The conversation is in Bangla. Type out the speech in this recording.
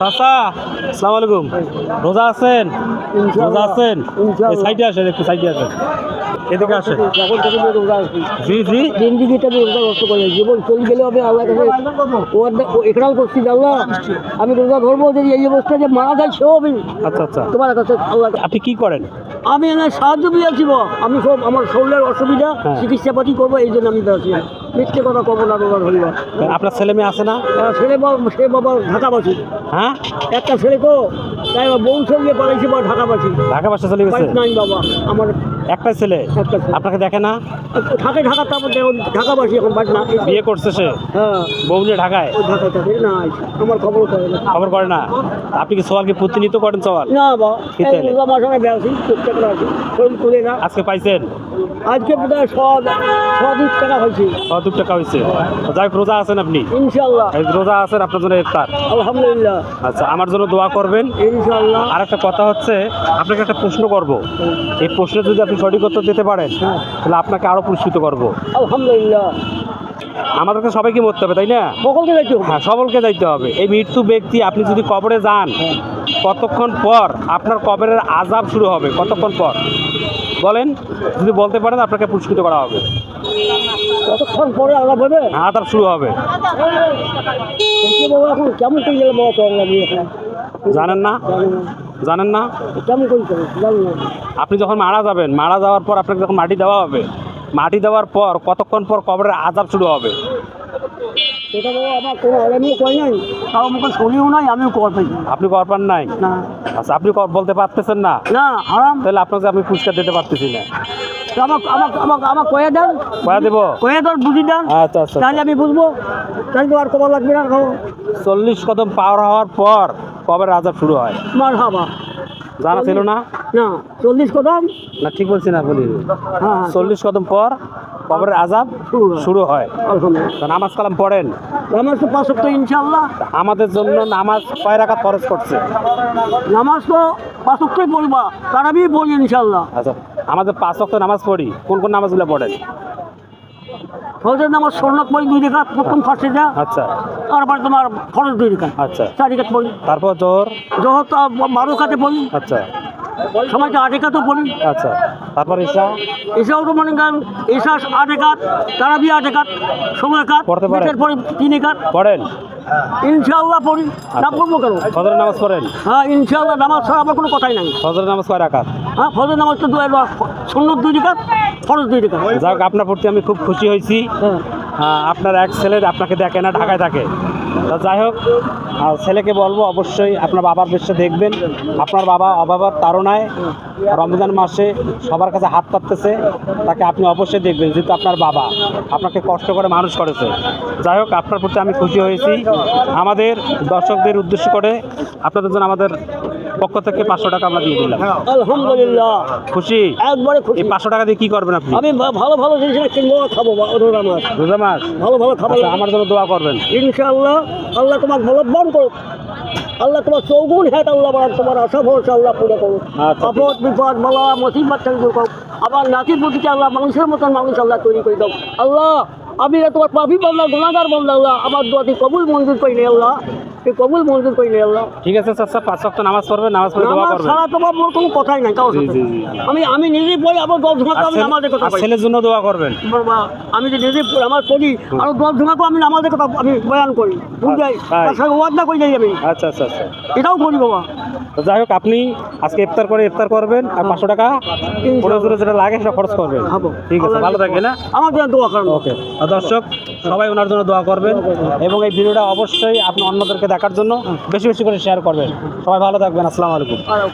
চাচা আসসালামু আলাইকুম। রোজা আছেন? রোজা আছেন? সাইডে আসেন একটু সাইডে আসেন। এদিকে আসেন। আমি রোজা জি জি। দিন আমি রোজা নষ্ট করে জীবন চলে গেলে আমি আল্লাহ কাছে এখানেও করছি আল্লাহ আমি রোজা ধরবো যদি এই অবস্থা যে মারা যায় সেও আমি আচ্ছা আচ্ছা। তোমার কাছে আল্লাহ আপনি কি করেন? আমি এখানে সাহায্য পেয়েছি আমি সব আমার শরীরের অসুবিধা চিকিৎসা পাতি করব এই জন্য আমি মিথ্যে কথা কব না রোজা ধরিবা আপনার ছেলে মেয়ে আছে না? ছেলে বাবা সে বাবা ঢাকাবাসী। হ্যাঁ? একটা ছেলে তো তাই বউ সঙ্গে পালাইছি বা ঢাকাবাসী। ঢাকা বাসা চলে গেছে? নাই বাবা আমার একটা ছেলে? একটা ছেলে। আপনাকে দেখে না? থাকে ঢাকা তারপর দেখো ঢাকাবাসী এখন বাড়ি না বিয়ে করছে সে? হ্যাঁ। বউ নিয়ে ঢাকায়? ওই ঢাকায় থাকে। না আমার খবর না। খবর করে না? আপনি কি সওয়াল প্রতিনিধিত্ব করেন সওয়াল না বা কি তাহলে? রোজা মাসে আমি বেড়াচ্ছি টুকটাক আছি। শরীর তুলে না। আজকে পাইছেন? আজকে বোধ হয় ছ ছ টাকা হয়েছে। কত টাকা হয়েছে। যাই হোক, রোজা আছেন আপনি? ইনশাল্লাহ এই রোজা আছেন আপনার জন্য ইফতার? আলহামদুলিল্লাহ। আচ্ছা আমার জন্য দোয়া করবেন। ইনশাল্লাহ আর একটা কথা হচ্ছে আপনাকে একটা প্রশ্ন করব। এই প্রশ্নে যদি আপনি সঠিক উত্তর দিতে পারেন হ্যাঁ। তাহলে আপনাকে আরও পুরস্কৃত করব। আলহামদুলিল্লাহ। আমাদেরকে সবাইকে মরতে হবে তাই না? সকলকে যাইতে হবে। হ্যাঁ সবলকে যাইতে হবে। এই মৃত্যু ব্যক্তি আপনি যদি কবরে যান কতক্ষণ পর আপনার কবরের আজাব শুরু হবে? কতক্ষণ পর? বলেন যদি বলতে পারেন আপনাকে পুরস্কৃত করা হবে। কতক্ষণ পরে আলাপ হবে? হ্যাঁ, আজাব শুরু হবে। কেমন জানেন না। জানেন না? আপনি যখন মারা যাবেন মারা যাওয়ার পর আপনাকে যখন মাটি দেওয়া হবে মাটি দেওয়ার পর কতক্ষণ পর কবরের আজাব শুরু হবে? আপনি নাই? না। আচ্ছা আপনি বলতে পারতেছেন না? না তাহলে আপনাকে আমি পুরস্কার দিতে পারতেছি না। আমাকে আমাকে আমাকে আমাকে কয়ে দেন। কয়া দেবো? কয়ে দেন বুঝি দেন। আচ্ছা আচ্ছা তাহলে আমি বুঝব। তাহলে আর কবার লাগবে না চল্লিশ কদম পার হওয়ার পর কবের আজাব শুরু হয়? মার হাবা জানা ছিল না? না চল্লিশ কদম। না ঠিক বলছি না বলি। হ্যাঁ চল্লিশ কদম পর কবরের আজাব শুরু হয়। নামাজ কালাম পড়েন? নামাজ তো পাঁচ সপ্তাহ ইনশাল্লাহ আমাদের জন্য নামাজ কয় রাখা খরচ করছে? নামাজ তো পাঁচ সপ্তাহে পড়বা তারাবি পড়ি ইনশাল্লাহ আচ্ছা আমাদের পাঁচ ওয়াক্ত নামাজ পড়ি কোন কোন নামাজগুলো পড়েন? ফজর নামাজ স্বর্ণক পড়ি দুই রেখা প্রথম ফার্স্টে যা। আচ্ছা। তারপর তোমার ফরজ দুই রেখা। আচ্ছা। চার রেখা পড়ি তারপর জোর যখন তো বারো খাতে পড়ি আচ্ছা। সময়টা আট রেখাতেও পড়ি আচ্ছা। তারপর ইসা এসাও তো মনে করেন আট একাত তারাবি আট একাত ষোলো একাত? বিশের পরে তিন একাত। পড়েন। ইনশাল্লাহ পড়ি না পড়ব কেন? ফজরের নামাজ পড়েন। হ্যাঁ ইনশাল্লাহ নামাজ ছাড়া আমার কোনো কথাই নাই। ফজরের নামাজ কয় রাখাত হ্যাঁ ফজর নামাজ তো দুই সুন্নত দুই রেখাত ফরজ দুই রেখাত। যাক আপনার প্রতি আমি খুব খুশি হয়েছি। হ্যাঁ। আপনার এক ছেলে আপনাকে দেখে না ঢাকায় থাকে। যাই হোক ছেলেকে বলব অবশ্যই আপনার বাবার বেশে দেখবেন। আপনার বাবা অভাবের তারণায় রমজান মাসে সবার কাছে হাত পাততেছে, তাকে আপনি অবশ্যই দেখবেন যেহেতু আপনার বাবা। আপনাকে কষ্ট করে মানুষ করেছে। যাই হোক, আপনার প্রতি আমি খুশি হয়েছি। আমাদের দর্শকদের উদ্দেশ্য করে আপনাদের জন্য আমাদের পক্ষ থেকে পাঁচশো টাকা আমরা দিয়ে দিলাম। আলহামদুলিল্লাহ। খুশি? একবারে খুশি। এই পাঁচশো টাকা দিয়ে কি করবেন আপনি? আমি ভালো ভালো জিনিস কিনবো খাব রোজা মাছ রোজা মাস? ভালো ভালো খাব আচ্ছা, আমার জন্য দোয়া করবেন। ইনশাআল্লাহ আল্লাহ তোমার ভালো বন করুক। আল্লাহ তোমার চৌগুণ হ্যাঁ আল্লাহ বাড়াক, তোমার আশা ভরসা আল্লাহ পুরো করুক। আচ্ছা, আপদ বিপদ বলা মুসিবত থেকে দূর করুক। আবার নাতির বুদ্ধিতে আল্লাহ মানুষের মতন মানুষ আল্লাহ তৈরি করে দাও। আল্লাহ আমি তোমার পাপি বন্ধা গুণাগার বন্ধা আল্লাহ আমার দোয়াটি কবুল মঞ্জুর করি নে আল্লাহ। তুই কবুল মঞ্জুর করি নে আল্লাহ। ঠিক আছে চাচা পাঁচ সপ্তাহ নামাজ পড়বেন নামাজ পড়ে দোয়া করবেন। ছাড়া তোমার মোর কোনো কথাই নাই কারোর সাথে। আমি আমি নিজেই পড়ি আবার দশ ধোঁয়াকে আমি নামাজের কথা ছেলের জন্য দোয়া করবেন। আমি যে নিজে আমার পড়ি আরও দশ ধোঁয়াকে আমি নামাজের কথা আমি বয়ান করি। বুঝাই তাই। তার সঙ্গে ওয়াদা করে যাই আমি। আচ্ছা আচ্ছা আচ্ছা। এটাও করি বাবা। তো যাই হোক আপনি আজকে ইফতার করে ইফতার করবেন আর পাঁচশো টাকা জোরে যেটা লাগে সেটা খরচ করবেন। ঠিক আছে ভালো থাকবেন না আমার জন্য দোয়া করেন। ওকে। দর্শক সবাই ওনার জন্য দোয়া করবেন এবং এই ভিডিওটা অবশ্যই আপনি অন্যদেরকে দেখার জন্য বেশি বেশি করে শেয়ার করবেন। সবাই ভালো থাকবেন আসসালামু আলাইকুম।